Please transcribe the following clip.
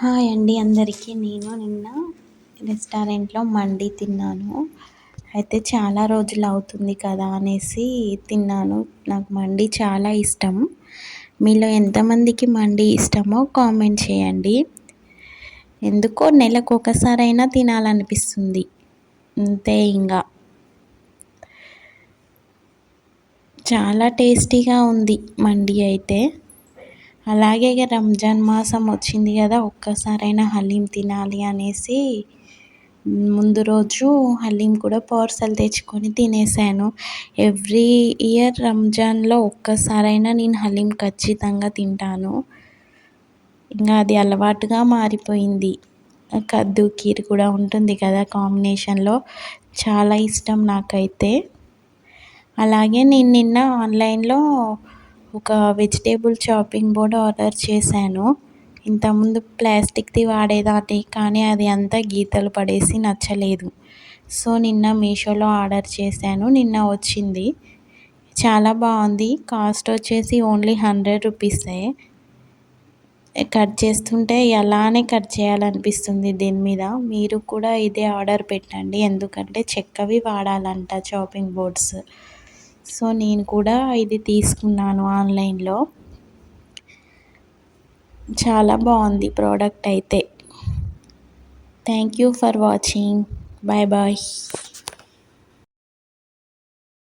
Hi అండి అందరికీ. నేను నిన్న రెస్టారెంట్లో మండి తిన్నాను. అయితే చాలా రోజులు అవుతుంది కదా అనేసి తిన్నాను. నాకు మండి చాలా ఇష్టం. మీలో ఎంతమందికి మండి ఇష్టమో కామెంట్ చేయండి. ఎందుకో నెలకు ఒకసారైనా తినాలనిపిస్తుంది. అంతే ఇంకా చాలా టేస్టీగా ఉంది మండి అయితే. అలాగే ఇక రంజాన్ మాసం వచ్చింది కదా ఒక్కసారైనా హలీం తినాలి అనేసి ముందు రోజు హలీం కూడా పార్సల్ తెచ్చుకొని తినేసాను. ఎవ్రీ ఇయర్ రంజాన్లో ఒక్కసారైనా నేను హలీం ఖచ్చితంగా తింటాను. ఇంకా అది అలవాటుగా మారిపోయింది. కద్దు కీర్ కూడా ఉంటుంది కదా కాంబినేషన్లో. చాలా ఇష్టం నాకైతే. అలాగే నేను నిన్న ఆన్లైన్లో ఒక వెజిటేబుల్ చాపింగ్ బోర్డ్ ఆర్డర్ చేశాను. ఇంతకుముందు ప్లాస్టిక్ది వాడేదాన్ని కానీ అది అంతా గీతలు పడేసి నచ్చలేదు. సో నిన్న మీషోలో ఆర్డర్ చేశాను. నిన్న వచ్చింది. చాలా బాగుంది. కాస్ట్ వచ్చేసి ఓన్లీ హండ్రెడ్ రూపీసే కట్ చేస్తుంటే ఎలానే కట్ చేయాలనిపిస్తుంది దీని మీద. మీరు కూడా ఇదే ఆర్డర్ పెట్టండి. ఎందుకంటే చెక్కవి వాడాలంట చాపింగ్ బోర్డ్స్ సో నేను కూడా ఇది తీసుకున్నాను ఆన్లైన్లో. చాలా బాగుంది ప్రోడక్ట్ అయితే. Thank you for watching. Bye bye.